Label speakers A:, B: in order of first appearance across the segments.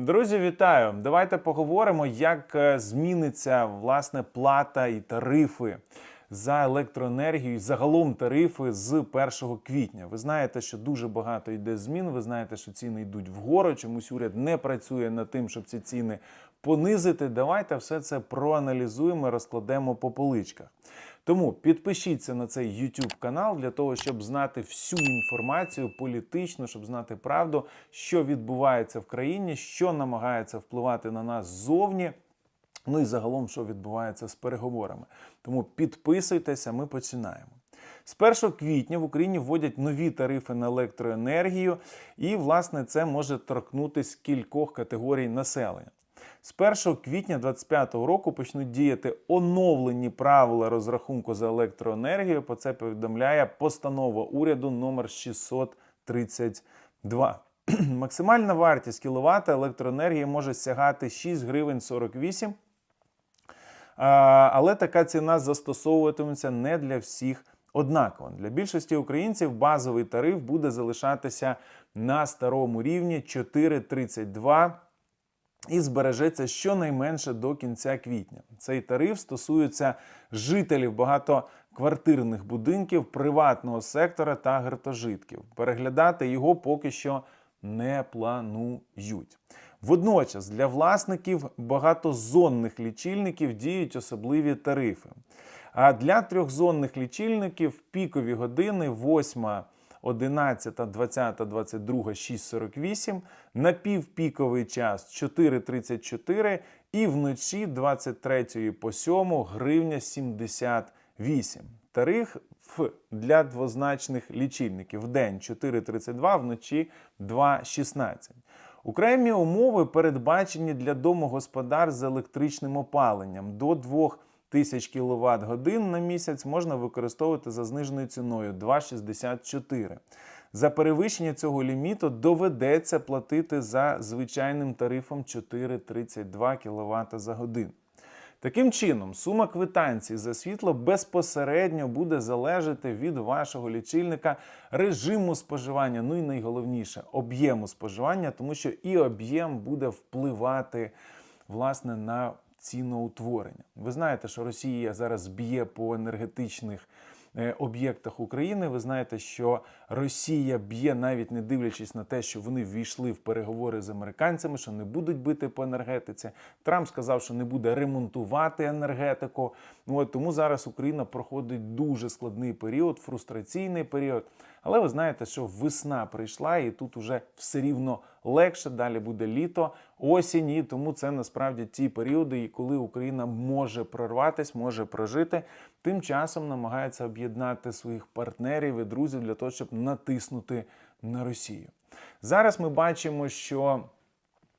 A: Друзі, вітаю! Давайте поговоримо, як е, зміниться власне плата і тарифи за електроенергію, і загалом тарифи з 1 квітня. Ви знаєте, що дуже багато йде змін. Ви знаєте, що ціни йдуть вгору. Чомусь уряд не працює над тим, щоб ці ціни понизити. Давайте все це проаналізуємо, розкладемо по поличках. Тому підпишіться на цей YouTube канал для того, щоб знати всю інформацію політичну, щоб знати правду, що відбувається в країні, що намагається впливати на нас ззовні. Ну і загалом, що відбувається з переговорами. Тому підписуйтеся, ми починаємо. З 1 квітня в Україні вводять нові тарифи на електроенергію, і, власне, це може торкнутися кількох категорій населення. З 1 квітня 2025 року почнуть діяти оновлені правила розрахунку за електроенергію. Про це повідомляє постанова уряду номер 632. Максимальна вартість кіловат електроенергії може сягати 6 гривень 48 але така ціна застосовуватиметься не для всіх однаково. Для більшості українців базовий тариф буде залишатися на старому рівні 4,32 і збережеться щонайменше до кінця квітня. Цей тариф стосується жителів багатоквартирних будинків, приватного сектора та гуртожитків. Переглядати його поки що не планують. Водночас для власників багатозонних лічильників діють особливі тарифи. А для трьохзонних лічильників пікові години 8, 11, 20, 22, 6,48, напівпіковий час 4,34 і вночі 23 по 7 гривня 78. Тариф для двозначних лічильників в день 4,32, вночі 2,16. Окремі умови передбачені для домогосподар з електричним опаленням до 2 тисяч кВт годин на місяць можна використовувати за зниженою ціною 2,64. За перевищення цього ліміту доведеться платити за звичайним тарифом 4,32 кВт за годину. Таким чином, сума квитанції за світло безпосередньо буде залежати від вашого лічильника режиму споживання. Ну і найголовніше об'єму споживання, тому що і об'єм буде впливати власне на ціноутворення. Ви знаєте, що Росія зараз б'є по енергетичних е, об'єктах України. Ви знаєте, що Росія б'є, навіть не дивлячись на те, що вони ввійшли в переговори з американцями, що не будуть бити по енергетиці. Трамп сказав, що не буде ремонтувати енергетику. Ну, от тому зараз Україна проходить дуже складний період, фрустраційний період. Але ви знаєте, що весна прийшла, і тут уже все рівно легше. Далі буде літо, осінь, і тому це насправді ті періоди, коли Україна може прорватися, може прожити. Тим часом намагається об'єднати своїх партнерів і друзів для того, щоб натиснути на Росію. Зараз ми бачимо, що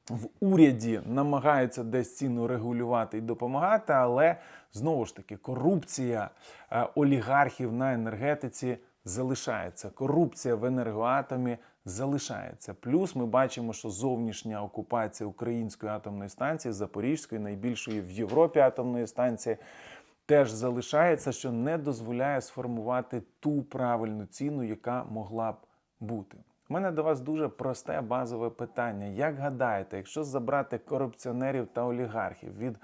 A: в уряді намагаються десь ціну регулювати і допомагати, але знову ж таки корупція е, олігархів на енергетиці залишається. Корупція в енергоатомі залишається. Плюс ми бачимо, що зовнішня окупація української атомної станції, Запорізької, найбільшої в Європі атомної станції. Теж залишається, що не дозволяє сформувати ту правильну ціну, яка могла б бути. У мене до вас дуже просте базове питання. Як гадаєте, якщо забрати корупціонерів та олігархів від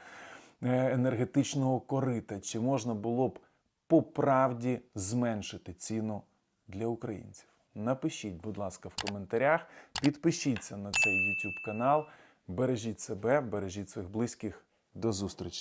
A: е, енергетичного корита, чи можна було б по правді зменшити ціну для українців? Напишіть, будь ласка, в коментарях, підпишіться на цей YouTube канал, бережіть себе, бережіть своїх близьких. До зустрічі!